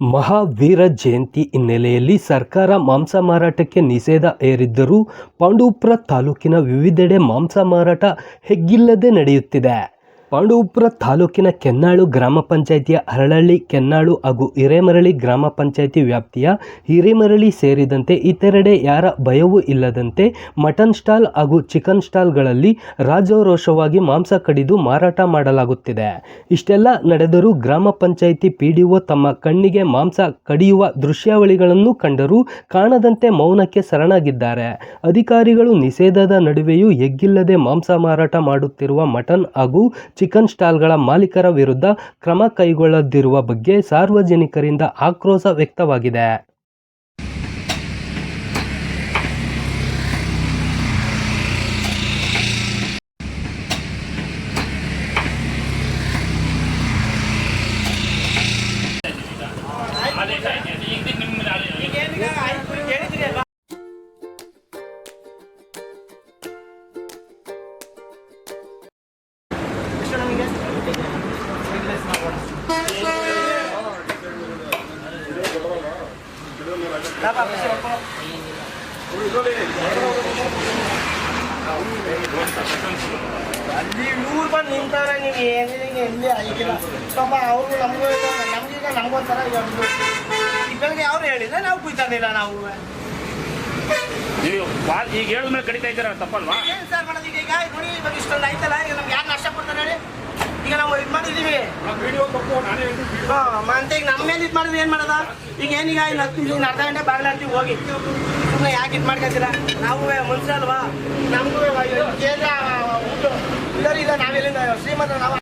ಮಹಾವೀರ ಜಯಂತಿ ಹಿನ್ನೆಲೆಯಲ್ಲಿ ಸರ್ಕಾರ ಮಾಂಸ ಮಾರಾಟಕ್ಕೆ ನಿಷೇಧ ಏರಿದ್ದರೂ ಪಾಂಡವಪುರ ತಾಲೂಕಿನ ವಿವಿಧೆಡೆ ಮಾಂಸ ಮಾರಾಟ ಹೆಗ್ಗಿಲ್ಲದೆ ನಡೆಯುತ್ತಿದೆ. ಪಾಂಡವಪುರ ತಾಲೂಕಿನ ಕೆನ್ನಾಳು ಗ್ರಾಮ ಪಂಚಾಯಿತಿಯ ಹರಳಹಳ್ಳಿ ಕೆನ್ನಾಳು ಹಾಗೂ ಹಿರೇಮರಳಿ ಗ್ರಾಮ ಪಂಚಾಯಿತಿ ವ್ಯಾಪ್ತಿಯ ಹಿರೇಮರಳಿ ಸೇರಿದಂತೆ ಇತರೆಡೆ ಯಾರ ಭಯವೂ ಇಲ್ಲದಂತೆ ಮಟನ್ ಸ್ಟಾಲ್ ಹಾಗೂ ಚಿಕನ್ ಸ್ಟಾಲ್ಗಳಲ್ಲಿ ರಾಜರೋಷವಾಗಿ ಮಾಂಸ ಕಡಿದು ಮಾರಾಟ ಮಾಡಲಾಗುತ್ತಿದೆ. ಇಷ್ಟೆಲ್ಲ ನಡೆದರೂ ಗ್ರಾಮ ಪಂಚಾಯಿತಿ ಪಿಡಿಒ ತಮ್ಮ ಕಣ್ಣಿಗೆ ಮಾಂಸ ಕಡಿಯುವ ದೃಶ್ಯಾವಳಿಗಳನ್ನು ಕಂಡರೂ ಕಾಣದಂತೆ ಮೌನಕ್ಕೆ ಶರಣಾಗಿದ್ದಾರೆ. ಅಧಿಕಾರಿಗಳು ನಿಷೇಧದ ನಡುವೆಯೂ ಎಗ್ಗಿಲ್ಲದೆ ಮಾಂಸ ಮಾರಾಟ ಮಾಡುತ್ತಿರುವ ಮಟನ್ ಹಾಗೂ ಚಿಕನ್ ಸ್ಟಾಲ್ಗಳ ಮಾಲೀಕರ ವಿರುದ್ಧ ಕ್ರಮ ಕೈಗೊಳ್ಳದಿರುವ ಬಗ್ಗೆ ಸಾರ್ವಜನಿಕರಿಂದ ಆಕ್ರೋಶ ವ್ಯಕ್ತವಾಗಿದೆ. ಅಲ್ಲಿ ಇವ್ರು ಬಂದು ನಿಂತಾರ ನೀವು ಏನಿದೆ ಎಲ್ಲಿ ಆಗಿಲ್ಲ. ಪಾಪ ಅವರು ನಮಗೂ ನಮಗೀಗ ನಮಗೊಂಥರ ಇಬ್ಬರಿಗೆ ಅವ್ರು ಹೇಳಿದ್ರೆ ನಾವು ಕುಯ್ತಾನಿಲ್ಲ ನಾವು. ನೀವು ಈಗ ಹೇಳಿದ್ಮೇಲೆ ಕಡಿತಾ ಇದ್ದೀರಾ? ತಪ್ಪಲ್ವಾ? ಏನು ಸರ್ ಮಾಡೋದು? ಈಗ ಈಗ ನೋಡಿ ಇವಾಗ ಇಷ್ಟೊಂದು ಆಯ್ತಲ್ಲ ಈಗ ನಮ್ಗೆ ಯಾರು ನಷ್ಟ ಕೊಡ್ತಾರೆ ಹೇಳಿ ಈಗ ನಾವು ಇದು ಮಾಡಿದ್ದೀವಿ ಹಾಂ ಅಂತ ಈಗ ನಮ್ಮ ಮೇಲೆ ಇದು ಮಾಡಿದ್ರೆ ಏನು ಮಾಡೋದ ಈಗ ಏನೀಗ ಇನ್ನು ಹತ್ತು ಅರ್ಧ ಗಂಟೆ ಬಾಗಿಲಾಡ್ತೀವಿ ಹೋಗಿ ಸುಮ್ಮನೆ ಯಾಕೆ ಇದು ಮಾಡ್ಕೊತೀರ ನಾವು ಮನುಷ್ಯ ಅಲ್ವಾ ನಮಗೂ ಕೇಂದ್ರ ಇಲ್ಲ ನಾವೆಲ್ಲಿಂದ ಶ್ರೀಮಂತ ನಾವು